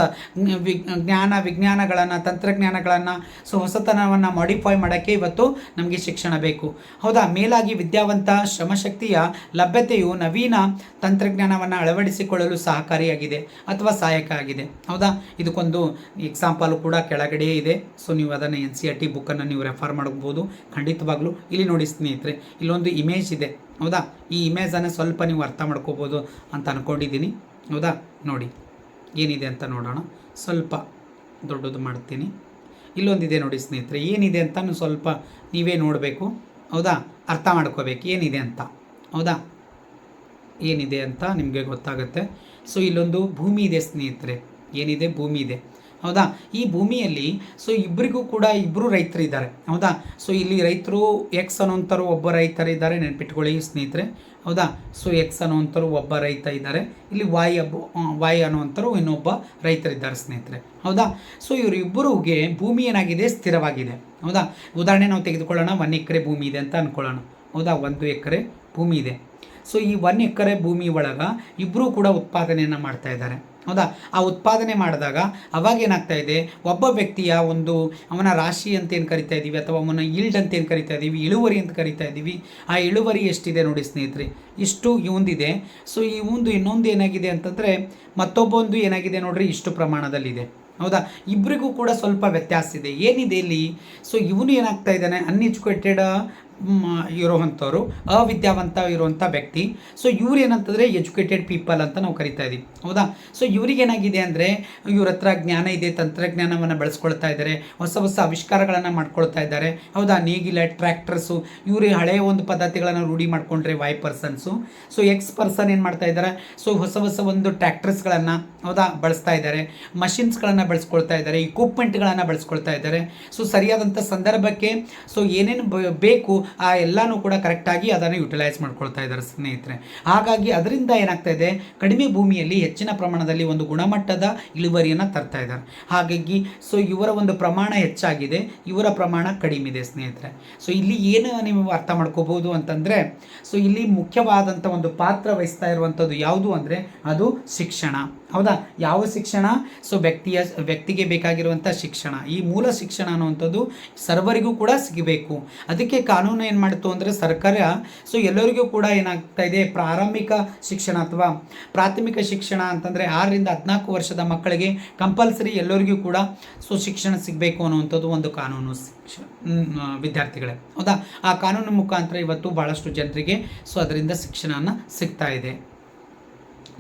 ಜ್ಞಾನ, ವಿಜ್ಞಾನಗಳನ್ನು, ತಂತ್ರಜ್ಞಾನಗಳನ್ನು ಸೊ ಹೊಸತನವನ್ನು ಮಾಡಿಫೈ ಮಾಡೋಕ್ಕೆ ಇವತ್ತು ನಮಗೆ ಶಿಕ್ಷಣ ಬೇಕು. ಹೌದಾ? ಮೇಲಾಗಿ ವಿದ್ಯಾವಂತ ಶ್ರಮಶಕ್ತಿಯ ಲಭ್ಯತೆಯು ನವೀನ ತಂತ್ರಜ್ಞಾನವನ್ನು ಅಳವಡಿಸಿಕೊಳ್ಳಲು ಸಹಕಾರಿಯಾಗಿದೆ ಅಥವಾ ಸಹಾಯಕ ಆಗಿದೆ ಹೌದಾ? ಇದಕ್ಕೊಂದು ಎಕ್ಸಾಂಪಲ್ ಕೂಡ ಕೆಳಗಡೆ ಇದೆ. ಸೊ ನೀವು ಅದನ್ನು ಎನ್ ಸಿ ಆರ್ ಟಿ ಬುಕ್ಕನ್ನು ನೀವು ರೆಫರ್ ಮಾಡ್ಬೋದು. ಖಂಡಿತವಾಗ್ಲೂ ಇಲ್ಲಿ ನೋಡಿ ಸ್ನೇಹಿತರೆ, ಇಲ್ಲೊಂದು ಇಮೇಜ್ ಇದೆ. ಹೌದಾ? ಈ ಇಮೇಜನ್ನು ಸ್ವಲ್ಪ ನೀವು ಅರ್ಥ ಮಾಡ್ಕೋಬೋದು ಅಂತ ಅಂದ್ಕೊಂಡಿದ್ದೀನಿ ಹೌದಾ? ನೋಡಿ, ಏನಿದೆ ಅಂತ ನೋಡೋಣ. ಸ್ವಲ್ಪ ದೊಡ್ಡದು ಮಾಡ್ತೀನಿ. ಇಲ್ಲೊಂದಿದೆ ನೋಡಿ ಸ್ನೇಹಿತರೆ, ಏನಿದೆ ಅಂತ ಸ್ವಲ್ಪ ನೀವೇ ನೋಡಬೇಕು. ಹೌದಾ? ಅರ್ಥ ಮಾಡ್ಕೋಬೇಕು ಏನಿದೆ ಅಂತ. ಹೌದಾ? ಏನಿದೆ ಅಂತ ನಿಮಗೆ ಗೊತ್ತಾಗುತ್ತೆ. ಸೊ ಇಲ್ಲೊಂದು ಭೂಮಿ ಇದೆ ಸ್ನೇಹಿತರೆ. ಏನಿದೆ? ಭೂಮಿ ಇದೆ. ಹೌದಾ? ಈ ಭೂಮಿಯಲ್ಲಿ ಸೊ ಇಬ್ಬರಿಗೂ ಕೂಡ ಇಬ್ಬರು ರೈತರು ಇದ್ದಾರೆ. ಹೌದಾ? ಸೊ ಇಲ್ಲಿ ರೈತರು ಎಕ್ಸ್ ಅನ್ನೋಂಥರು ಒಬ್ಬ ರೈತರಿದ್ದಾರೆ ನೆನಪಿಟ್ಕೊಳ್ಳಿ ಸ್ನೇಹಿತರೆ. ಹೌದಾ? ಸೊ ಎಕ್ಸ್ ಅನ್ನೋಂಥರು ಒಬ್ಬ ರೈತ ಇದ್ದಾರೆ. ಇಲ್ಲಿ ವಾಯ್ ಅಬ್ಬ ವಾಯ್ ಅನ್ನೋಂಥರು ಇನ್ನೊಬ್ಬ ರೈತರಿದ್ದಾರೆ ಸ್ನೇಹಿತರೆ. ಹೌದಾ? ಸೊ ಇವರಿಬ್ಬರಿಗೆ ಭೂಮಿ ಏನಾಗಿದೆ? ಸ್ಥಿರವಾಗಿದೆ. ಹೌದಾ? ಉದಾಹರಣೆ ನಾವು ತೆಗೆದುಕೊಳ್ಳೋಣ. ಒಂದು ಎಕರೆ ಭೂಮಿ ಇದೆ ಅಂತ ಅಂದ್ಕೊಳ್ಳೋಣ ಹೌದಾ? ಒಂದು ಎಕರೆ ಭೂಮಿ ಇದೆ. ಸೊ ಈ ಒನ್ ಎಕರೆ ಭೂಮಿ ಒಳಗೆ ಇಬ್ಬರೂ ಕೂಡ ಉತ್ಪಾದನೆಯನ್ನು ಮಾಡ್ತಾ ಇದ್ದಾರೆ. ಹೌದಾ? ಆ ಉತ್ಪಾದನೆ ಮಾಡಿದಾಗ ಅವಾಗ ಏನಾಗ್ತಾ ಇದೆ? ಒಬ್ಬ ವ್ಯಕ್ತಿಯ ಒಂದು ಅವನ ರಾಶಿ ಅಂತ ಏನು ಕರಿತಾ ಇದ್ದೀವಿ ಅಥವಾ ಅವನ ಈಲ್ಡ್ ಅಂತ ಏನು ಕರಿತಾ ಇದ್ದೀವಿ ಇಳುವರಿ ಅಂತ ಕರಿತಾ ಇದ್ದೀವಿ ಆ ಇಳುವರಿ ಎಷ್ಟಿದೆ ನೋಡಿ ಸ್ನೇಹಿತರೆ? ಇಷ್ಟು ಇವಂದಿದೆ ಸೊ ಈ ಒಂದು ಇನ್ನೊಂದು ಏನಾಗಿದೆ ಅಂತಂದರೆ ಮತ್ತೊಬ್ಬೊಂದು ಏನಾಗಿದೆ ನೋಡಿರಿ? ಇಷ್ಟು ಪ್ರಮಾಣದಲ್ಲಿದೆ. ಹೌದಾ? ಇಬ್ಬರಿಗೂ ಕೂಡ ಸ್ವಲ್ಪ ವ್ಯತ್ಯಾಸ ಇದೆ. ಏನಿದೆ ಇಲ್ಲಿ? ಸೊ ಇವನು ಏನಾಗ್ತಾ ಇದ್ದಾನೆ? ಅನ್ಎಜುಕೇಟೆಡ್ ಇರೋವಂಥವ್ರು, ಅವಿದ್ಯಾವಂತ ಇರುವಂಥ ವ್ಯಕ್ತಿ. ಸೊ ಇವ್ರು ಏನಂತಂದರೆ ಎಜುಕೇಟೆಡ್ ಪೀಪಲ್ ಅಂತ ನಾವು ಕರಿತಾ ಇದ್ದೀವಿ ಹೌದಾ? ಸೊ ಇವ್ರಿಗೇನಾಗಿದೆ ಅಂದರೆ, ಇವ್ರ ಹತ್ರ ಜ್ಞಾನ ಇದೆ, ತಂತ್ರಜ್ಞಾನವನ್ನು ಬಳಸ್ಕೊಳ್ತಾ ಇದ್ದಾರೆ ಹೊಸ ಹೊಸ ಆವಿಷ್ಕಾರಗಳನ್ನು ಮಾಡ್ಕೊಳ್ತಾ ಇದ್ದಾರೆ ಹೌದಾ? ನೇಗಿಲ ಟ್ರ್ಯಾಕ್ಟರ್ಸು ಇವರು ಹಳೆಯ ಒಂದು ಪದ್ಧತಿಗಳನ್ನು ರೂಢಿ ಮಾಡ್ಕೊಂಡ್ರೆ Y persons so X person ಏನು ಮಾಡ್ತಾ ಇದ್ದಾರೆ ಸೊ ಹೊಸ ಹೊಸ ಒಂದು ಟ್ರ್ಯಾಕ್ಟರ್ಸ್ಗಳನ್ನು ಹೌದಾ? ಬಳಸ್ತಾ ಇದ್ದಾರೆ ಮಷಿನ್ಸ್ಗಳನ್ನು ಬಳಸ್ಕೊಳ್ತಾ ಇದ್ದಾರೆ ಇಕ್ವಿಪ್ಮೆಂಟ್ಗಳನ್ನು ಬಳಸ್ಕೊಳ್ತಾ ಇದ್ದಾರೆ ಸೊ ಸರಿಯಾದಂಥ ಸಂದರ್ಭಕ್ಕೆ ಸೊ ಏನೇನು ಬೇಕು ಆ ಎಲ್ಲನೂ ಕೂಡ ಕರೆಕ್ಟಾಗಿ ಅದನ್ನು ಯುಟಿಲೈಸ್ ಮಾಡ್ಕೊಳ್ತಾ ಇದ್ದಾರೆ ಸ್ನೇಹಿತರೆ. ಹಾಗಾಗಿ ಅದರಿಂದ ಏನಾಗ್ತಾ ಇದೆ? ಕಡಿಮೆ ಭೂಮಿಯಲ್ಲಿ ಹೆಚ್ಚಿನ ಪ್ರಮಾಣದಲ್ಲಿ ಒಂದು ಗುಣಮಟ್ಟದ ಇಳುವರಿಯನ್ನು ತರ್ತಾ ಇದ್ದಾರೆ. ಹಾಗಾಗಿ ಸೊ ಇವರ ಒಂದು ಪ್ರಮಾಣ ಹೆಚ್ಚಾಗಿದೆ, ಇವರ ಪ್ರಮಾಣ ಕಡಿಮೆ ಇದೆ ಸ್ನೇಹಿತರೆ. ಸೊ ಇಲ್ಲಿ ಏನು ನೀವು ಅರ್ಥ ಮಾಡ್ಕೋಬಹುದು ಅಂತಂದರೆ ಸೊ ಇಲ್ಲಿ ಮುಖ್ಯವಾದಂಥ ಒಂದು ಪಾತ್ರ ವಹಿಸ್ತಾ ಇರುವಂಥದ್ದು ಯಾವುದು ಅಂದರೆ, ಅದು ಶಿಕ್ಷಣ. ಹೌದಾ? ಯಾವ ಶಿಕ್ಷಣ? ಸೊ ವ್ಯಕ್ತಿಯ, ವ್ಯಕ್ತಿಗೆ ಬೇಕಾಗಿರುವಂಥ ಶಿಕ್ಷಣ. ಈ ಮೂಲ ಶಿಕ್ಷಣ ಅನ್ನುವಂಥದ್ದು ಸರ್ವರಿಗೂ ಕೂಡ ಸಿಗಬೇಕು. ಅದಕ್ಕೆ ಕಾನೂನು ಏನು ಮಾಡಿತು ಅಂದರೆ ಸರ್ಕಾರ ಸೊ ಎಲ್ಲರಿಗೂ ಕೂಡ ಏನಾಗ್ತಾ ಇದೆ? ಪ್ರಾರಂಭಿಕ ಶಿಕ್ಷಣ ಅಥವಾ ಪ್ರಾಥಮಿಕ ಶಿಕ್ಷಣ ಅಂತಂದರೆ ಆರರಿಂದ ಹದಿನಾಲ್ಕು ವರ್ಷದ ಮಕ್ಕಳಿಗೆ ಕಂಪಲ್ಸರಿ ಎಲ್ಲರಿಗೂ ಕೂಡ ಸೊ ಶಿಕ್ಷಣ ಸಿಗಬೇಕು ಅನ್ನುವಂಥದ್ದು ಒಂದು ಕಾನೂನು ಶಿಕ್ಷಣ ವಿದ್ಯಾರ್ಥಿಗಳೇ. ಹೌದಾ? ಆ ಕಾನೂನು ಮುಖಾಂತರ ಇವತ್ತು ಭಾಳಷ್ಟು ಜನರಿಗೆ ಸೊ ಅದರಿಂದ ಶಿಕ್ಷಣನ ಸಿಗ್ತಾ ಇದೆ.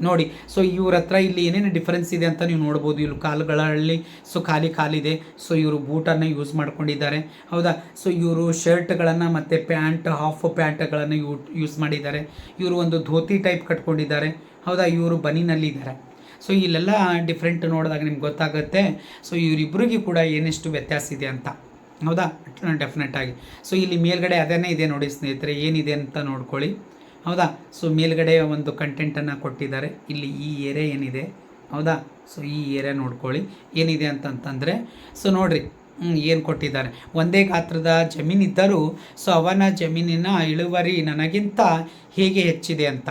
ನೋಡಿ ಸೊ ಇವ್ರ ಹತ್ರ ಇಲ್ಲಿ ಏನೇನು ಡಿಫರೆನ್ಸ್ ಇದೆ ಅಂತ ನೀವು ನೋಡ್ಬೋದು. ಇಲ್ಲಿ ಕಾಲುಗಳಲ್ಲಿ ಸೊ ಖಾಲಿ ಕಾಲಿದೆ ಸೊ ಇವರು ಬೂಟನ್ನು ಯೂಸ್ ಮಾಡ್ಕೊಂಡಿದ್ದಾರೆ. ಹೌದಾ? ಸೊ ಇವರು ಶರ್ಟ್ಗಳನ್ನು ಮತ್ತು ಪ್ಯಾಂಟ್ ಹಾಫ್ ಪ್ಯಾಂಟ್ಗಳನ್ನು ಯೂ ಯೂಸ್ ಮಾಡಿದ್ದಾರೆ. ಇವರು ಒಂದು ಧೋತಿ ಟೈಪ್ ಕಟ್ಕೊಂಡಿದ್ದಾರೆ. ಹೌದಾ? ಇವರು ಬನಿನಲ್ಲಿದ್ದಾರೆ. ಸೊ ಇಲ್ಲೆಲ್ಲ ಡಿಫ್ರೆಂಟ್ ನೋಡಿದಾಗ ನಿಮ್ಗೆ ಗೊತ್ತಾಗುತ್ತೆ. ಸೊ ಇವರಿಬ್ಬರಿಗೂ ಕೂಡ ಏನೆಷ್ಟು ವ್ಯತ್ಯಾಸ ಇದೆ ಅಂತ. ಹೌದಾ? ಡೆಫಿನೆಟ್ ಆಗಿ. ಸೊ ಇಲ್ಲಿ ಮೇಲ್ಗಡೆ ಅದೇನೇ ಇದೆ ನೋಡಿ ಸ್ನೇಹಿತರೆ, ಏನಿದೆ ಅಂತ ನೋಡ್ಕೊಳ್ಳಿ. ಹೌದಾ? ಸೊ ಮೇಲ್ಗಡೆ ಒಂದು ಕಂಟೆಂಟನ್ನು ಕೊಟ್ಟಿದ್ದಾರೆ. ಇಲ್ಲಿ ಈ ಏರಿಯಾ ಏನಿದೆ? ಹೌದಾ? ಸೊ ಈ ಏರಿಯಾ ನೋಡ್ಕೊಳ್ಳಿ. ಏನಿದೆ ಅಂತಂತಂದರೆ ಸೊ ನೋಡಿರಿ ಏನು ಕೊಟ್ಟಿದ್ದಾರೆ? ಒಂದೇ ಗಾತ್ರದ ಜಮೀನಿದ್ದರೂ ಸೊ ಅವನ ಜಮೀನಿನ ಇಳುವರಿ ನನಗಿಂತ ಹೇಗೆ ಹೆಚ್ಚಿದೆ ಅಂತ.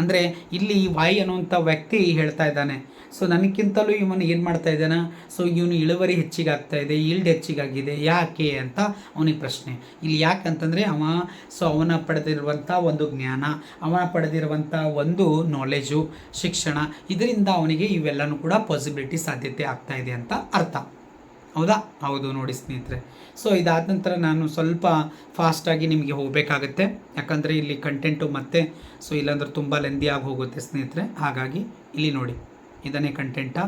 ಅಂದರೆ ಇಲ್ಲಿ ವಾಯಿ ಅನ್ನುವಂಥ ವ್ಯಕ್ತಿ ಹೇಳ್ತಾ ಇದ್ದಾನೆ. ಸೊ ನನಗಿಂತಲೂ ಇವನು ಏನು ಮಾಡ್ತಾ ಇದ್ದಾನೆ? ಸೊ ಇವನು ಇಳುವರಿ ಹೆಚ್ಚಿಗಾಗ್ತಾ ಇದೆ ಈಲ್ಡ್ ಹೆಚ್ಚಿಗಾಗಿದೆ ಯಾಕೆ ಅಂತ ಅವನಿಗೆ ಪ್ರಶ್ನೆ. ಇಲ್ಲಿ ಯಾಕೆ ಅಂತಂದರೆ ಅವ ಸೊ ಅವನ ಪಡೆದಿರುವಂಥ ಒಂದು ಜ್ಞಾನ, ಅವನ ಪಡೆದಿರುವಂಥ ಒಂದು ನಾಲೆಜು ಶಿಕ್ಷಣ, ಇದರಿಂದ ಅವನಿಗೆ ಇವೆಲ್ಲನೂ ಕೂಡ ಪಾಸಿಬಿಲಿಟಿ ಸಾಧ್ಯತೆ ಆಗ್ತಾ ಇದೆ ಅಂತ ಅರ್ಥ. ಹೌದಾ? ಹೌದು ನೋಡಿ ಸ್ನೇಹಿತರೆ. ಸೊ ಇದಾದ ನಂತರ ನಾನು ಸ್ವಲ್ಪ ಫಾಸ್ಟಾಗಿ ನಿಮಗೆ ಹೋಗಬೇಕಾಗತ್ತೆ. ಯಾಕಂದರೆ ಇಲ್ಲಿ ಕಂಟೆಂಟು ಮತ್ತೆ ಸೊ ಇಲ್ಲಾಂದ್ರೆ ತುಂಬ ಲೆಂದಿಯಾಗಿ ಹೋಗುತ್ತೆ ಸ್ನೇಹಿತರೆ. ಹಾಗಾಗಿ ಇಲ್ಲಿ ನೋಡಿ, ಇದನ್ನೇ ಕಂಟೆಂಟ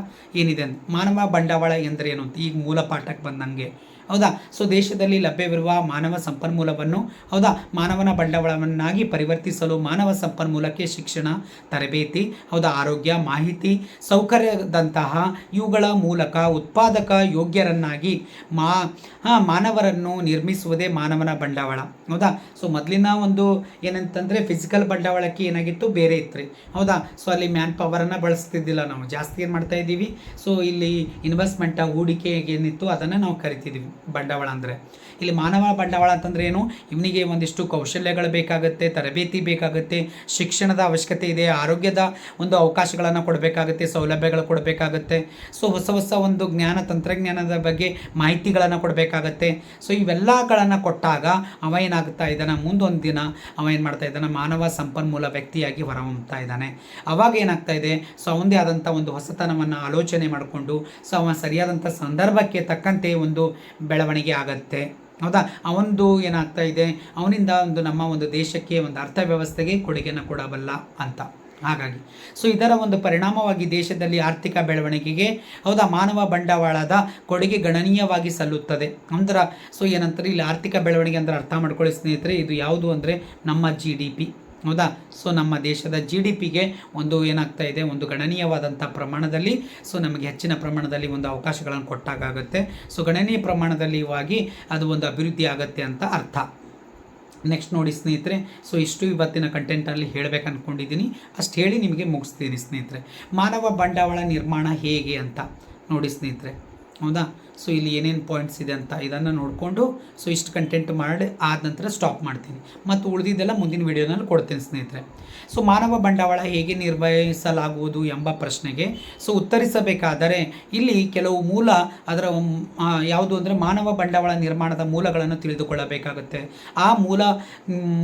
ಏನಿದೆ ಮಾನವ ಬಂಡವಾಳ ಎಂದರೆ ಏನು ಅಂತ? ಈಗ ಮೂಲ ಪಾಠಕ್ಕೆ ಬಂದಂಗೆ ಹೌದಾ? ಸೊ ದೇಶದಲ್ಲಿ ಲಭ್ಯವಿರುವ ಮಾನವ ಸಂಪನ್ಮೂಲವನ್ನು, ಹೌದಾ? ಮಾನವನ ಬಂಡವಾಳವನ್ನಾಗಿ ಪರಿವರ್ತಿಸಲು ಮಾನವ ಸಂಪನ್ಮೂಲಕ್ಕೆ ಶಿಕ್ಷಣ, ತರಬೇತಿ, ಹೌದಾ? ಆರೋಗ್ಯ, ಮಾಹಿತಿ, ಸೌಕರ್ಯದಂತಹ ಇವುಗಳ ಮೂಲಕ ಉತ್ಪಾದಕ ಯೋಗ್ಯರನ್ನಾಗಿ ಮಾ ಮಾನವರನ್ನು ನಿರ್ಮಿಸುವುದೇ ಮಾನವನ ಬಂಡವಾಳ, ಹೌದಾ? ಸೊ ಮೊದಲಿನ ಒಂದು ಏನಂತಂದರೆ ಫಿಸಿಕಲ್ ಬಂಡವಾಳಕ್ಕೆ ಏನಾಗಿತ್ತು? ಬೇರೆ ಇತ್ತು ಹೌದಾ? ಸೊ ಅಲ್ಲಿ ಮ್ಯಾನ್ ಪವರನ್ನು ಬಳಸ್ತಿದ್ದಿಲ್ಲ ನಾವು, ಜಾಸ್ತಿ ಏನು ಮಾಡ್ತಾ ಇದ್ದೀವಿ? ಸೊ ಇಲ್ಲಿ ಇನ್ವೆಸ್ಟ್ಮೆಂಟ್ ಹೂಡಿಕೆ ಏನಿತ್ತು, ಅದನ್ನು ನಾವು ಕರಿತಿದ್ದೀವಿ. ಬಂಡವಾಳ ಅಂದರೆ. ಇಲ್ಲಿ ಮಾನವ ಬಂಡವಾಳ ಅಂತಂದ್ರೆ ಏನು? ಇವನಿಗೆ ಒಂದಿಷ್ಟು ಕೌಶಲ್ಯಗಳು ಬೇಕಾಗುತ್ತೆ, ತರಬೇತಿ ಬೇಕಾಗುತ್ತೆ, ಶಿಕ್ಷಣದ ಅವಶ್ಯಕತೆ ಇದೆ, ಆರೋಗ್ಯದ ಒಂದು ಅವಕಾಶಗಳನ್ನು ಕೊಡಬೇಕಾಗುತ್ತೆ, ಸೌಲಭ್ಯಗಳು ಕೊಡಬೇಕಾಗುತ್ತೆ. ಸೊ ಹೊಸ ಹೊಸ ಒಂದು ಜ್ಞಾನ, ತಂತ್ರಜ್ಞಾನದ ಬಗ್ಗೆ ಮಾಹಿತಿಗಳನ್ನು ಕೊಡಬೇಕಾಗತ್ತೆ. ಸೊ ಇವೆಲ್ಲಗಳನ್ನು ಕೊಟ್ಟಾಗ ಅವ ಏನಾಗ್ತಾ ಇದ್ದಾನೆ? ಮುಂದೊಂದು ದಿನ ಅವ ಏನು ಮಾಡ್ತಾ ಇದ್ದಾನೆ? ಮಾನವ ಸಂಪನ್ಮೂಲ ವ್ಯಕ್ತಿಯಾಗಿ ಹೊರಹೊಮ್ಮತಾ ಇದ್ದಾನೆ. ಅವಾಗ ಏನಾಗ್ತಾ ಇದೆ? ಸೊ ಅವಂದೇ ಆದಂಥ ಒಂದು ಹೊಸತನವನ್ನು ಆಲೋಚನೆ ಮಾಡಿಕೊಂಡು, ಸೊ ಅವ ಸರಿಯಾದಂಥ ಸಂದರ್ಭಕ್ಕೆ ತಕ್ಕಂತೆ ಒಂದು ಬೆಳವಣಿಗೆ ಆಗತ್ತೆ. ಹೌದಾ? ಅವನದು ಏನಾಗ್ತಾ ಇದೆ? ಅವನಿಂದ ಒಂದು ನಮ್ಮ ಒಂದು ದೇಶಕ್ಕೆ ಒಂದು ಅರ್ಥವ್ಯವಸ್ಥೆಗೆ ಕೊಡುಗೆಯನ್ನು ಕೊಡಬಲ್ಲ ಅಂತ. ಹಾಗಾಗಿ. ಸೊ ಇದರ ಒಂದು ಪರಿಣಾಮವಾಗಿ ದೇಶದಲ್ಲಿ ಆರ್ಥಿಕ ಬೆಳವಣಿಗೆಗೆ, ಹೌದಾ? ಮಾನವ ಬಂಡವಾಳದ ಕೊಡುಗೆ ಗಣನೀಯವಾಗಿ ಸಲ್ಲುತ್ತದೆ. ಅಂದ್ರೆ ಸೊ ಏನಂತಾರೆ? ಇಲ್ಲಿ ಆರ್ಥಿಕ ಬೆಳವಣಿಗೆ ಅಂದರೆ ಅರ್ಥ ಮಾಡ್ಕೊಳ್ಳಿ ಸ್ನೇಹಿತರೆ, ಇದು ಯಾವುದು ಅಂದರೆ ನಮ್ಮ ಜಿ ಡಿ ಪಿ ಹೌದಾ? ಸೊ ನಮ್ಮ ದೇಶದ ಜಿ ಡಿ ಪಿಗೆ ಒಂದು ಏನಾಗ್ತಾ ಇದೆ? ಒಂದು ಗಣನೀಯವಾದಂಥ ಪ್ರಮಾಣದಲ್ಲಿ ಸೊ ನಮಗೆ ಹೆಚ್ಚಿನ ಪ್ರಮಾಣದಲ್ಲಿ ಒಂದು ಅವಕಾಶಗಳನ್ನು ಕೊಟ್ಟಾಗುತ್ತೆ ಸೊ ಗಣನೀಯ ಪ್ರಮಾಣದಲ್ಲಿ ಇವಾಗಿ ಅದು ಒಂದು ಅಭಿವೃದ್ಧಿ ಆಗುತ್ತೆ ಅಂತ ಅರ್ಥ. ನೆಕ್ಸ್ಟ್ ನೋಡಿ ಸ್ನೇಹಿತರೆ ಸೊ ಇಷ್ಟು ಇವತ್ತಿನ ಕಂಟೆಂಟಲ್ಲಿ ಹೇಳಬೇಕು ಅಂದ್ಕೊಂಡಿದ್ದೀನಿ ಅಷ್ಟು ಹೇಳಿ ನಿಮಗೆ ಮುಗಿಸ್ತೀನಿ ಸ್ನೇಹಿತರೆ. ಮಾನವ ಬಂಡವಾಳ ನಿರ್ಮಾಣ ಹೇಗೆ ಅಂತ ನೋಡಿ ಸ್ನೇಹಿತರೆ. ಹೌದಾ? ಸೊ ಇಲ್ಲಿ ಏನೇನು ಪಾಯಿಂಟ್ಸ್ ಇದೆ ಅಂತ ಇದನ್ನು ನೋಡಿಕೊಂಡು ಸೊ ಇಷ್ಟು ಕಂಟೆಂಟ್ ಮಾಡಿ, ಆದ ನಂತರ ಸ್ಟಾಪ್ ಮಾಡ್ತೀನಿ. ಮತ್ತು ಉಳಿದಿದ್ದೆಲ್ಲ ಮುಂದಿನ ವೀಡಿಯೋನಲ್ಲಿ ಕೊಡ್ತೀನಿ ಸ್ನೇಹಿತರೆ. ಸೊ ಮಾನವ ಬಂಡವಾಳ ಹೇಗೆ ನಿರ್ವಹಿಸಲಾಗುವುದು ಎಂಬ ಪ್ರಶ್ನೆಗೆ ಸೊ ಉತ್ತರಿಸಬೇಕಾದರೆ ಇಲ್ಲಿ ಕೆಲವು ಮೂಲ ಅದರ ಯಾವುದು ಅಂದರೆ ಮಾನವ ಬಂಡವಾಳ ನಿರ್ಮಾಣದ ಮೂಲಗಳನ್ನು ತಿಳಿದುಕೊಳ್ಳಬೇಕಾಗುತ್ತೆ. ಆ ಮೂಲ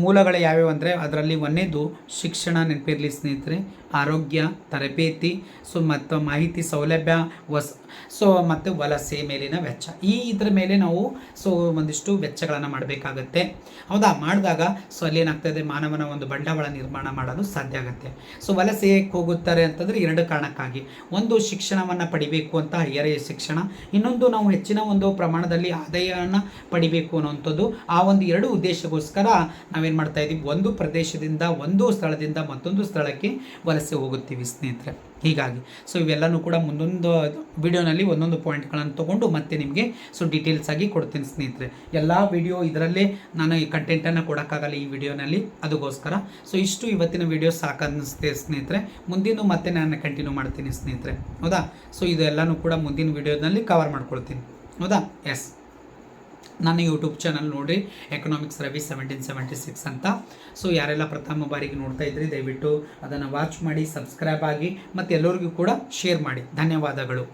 ಮೂಲಗಳು ಯಾವ್ಯಾವು ಅಂದರೆ ಅದರಲ್ಲಿ ಒಂದೇದು ಶಿಕ್ಷಣ ನೆನಪಿರಲಿ ಸ್ನೇಹಿತರೆ, ಆರೋಗ್ಯ, ತರಬೇತಿ ಸೊ ಮತ್ತು ಮಾಹಿತಿ ಸೌಲಭ್ಯ, ವಸ್ ಸೊ ಮತ್ತು ವಲಸೆ ಮೇಲಿನ ವೆಚ್ಚ. ಈ ಇದರ ಮೇಲೆ ನಾವು ಸೊ ಒಂದಿಷ್ಟು ವೆಚ್ಚಗಳನ್ನು ಮಾಡಬೇಕಾಗತ್ತೆ. ಹೌದಾ? ಮಾಡಿದಾಗ ಸೊ ಅಲ್ಲಿ ಏನಾಗ್ತದೆ ಮಾನವನ ಒಂದು ಬಂಡವಾಳ ನಿರ್ಮಾಣ ಮಾಡಲು ಸಾಧ್ಯ ಆಗುತ್ತೆ. ಸೊ ವಲಸೆ ಏಕೆ ಹೋಗುತ್ತಾರೆ ಅಂತಂದರೆ ಎರಡು ಕಾರಣಕ್ಕಾಗಿ. ಒಂದು, ಶಿಕ್ಷಣವನ್ನು ಪಡಿಬೇಕು ಅಂತ ಹೈಯರ್ ಶಿಕ್ಷಣ. ಇನ್ನೊಂದು, ನಾವು ಹೆಚ್ಚಿನ ಒಂದು ಪ್ರಮಾಣದಲ್ಲಿ ಆದಾಯವನ್ನು ಪಡಿಬೇಕು ಅನ್ನೋವಂಥದ್ದು. ಆ ಒಂದು ಎರಡು ಉದ್ದೇಶಕ್ಕೋಸ್ಕರ ನಾವೇನು ಮಾಡ್ತಾ ಇದ್ದೀವಿ ಒಂದು ಪ್ರದೇಶದಿಂದ ಒಂದು ಸ್ಥಳದಿಂದ ಮತ್ತೊಂದು ಸ್ಥಳಕ್ಕೆ ವಲಸೆ ಹೋಗುತ್ತೀವಿ ಸ್ನೇಹಿತರೆ. ಹೀಗಾಗಿ. ಸೊ ಇವೆಲ್ಲನೂ ಕೂಡ ಮುಂದೊಂದು ವಿಡಿಯೋನಲ್ಲಿ ಒಂದೊಂದು ಪಾಯಿಂಟ್ಗಳನ್ನು ತೊಗೊಂಡು ಮತ್ತೆ ನಿಮಗೆ ಸೊ ಡೀಟೇಲ್ಸ್ ಆಗಿ ಕೊಡ್ತೀನಿ ಸ್ನೇಹಿತರೆ. ಎಲ್ಲ ವಿಡಿಯೋ ಇದರಲ್ಲೇ ನಾನು ಈ ಕಂಟೆಂಟನ್ನು ಕೊಡೋಕ್ಕಾಗಲ್ಲ ಈ ವಿಡಿಯೋನಲ್ಲಿ, ಅದಕ್ಕೋಸ್ಕರ. ಸೊ ಇಷ್ಟು ಇವತ್ತಿನ ವಿಡಿಯೋ ಸಾಕನ್ನಿಸ್ತೆ ಸ್ನೇಹಿತರೆ. ಮುಂದಿನ ಮತ್ತೆ ನಾನು ಕಂಟಿನ್ಯೂ ಮಾಡ್ತೀನಿ ಸ್ನೇಹಿತರೆ. ಹೌದಾ? ಸೊ ಇದೆಲ್ಲನೂ ಕೂಡ ಮುಂದಿನ ವಿಡಿಯೋದಲ್ಲಿ ಕವರ್ ಮಾಡ್ಕೊಳ್ತೀನಿ. ಹೌದಾ? ಎಸ್ ನನ್ನ ಯೂಟ್ಯೂಬ್ ಚಾನಲ್ ನೋಡಿರಿ economics Ravi seventeen seventy six ಅಂತ. ಸೊ ಯಾರೆಲ್ಲ ಪ್ರಥಮ ಬಾರಿಗೆ ನೋಡ್ತಾ ಇದ್ರಿ, ದಯವಿಟ್ಟು ಅದನ್ನು ವಾಚ್ ಮಾಡಿ ಸಬ್ಸ್ಕ್ರೈಬ್ ಆಗಿ ಮತ್ತು ಎಲ್ಲರಿಗೂ ಕೂಡ ಶೇರ್ ಮಾಡಿ. ಧನ್ಯವಾದಗಳು.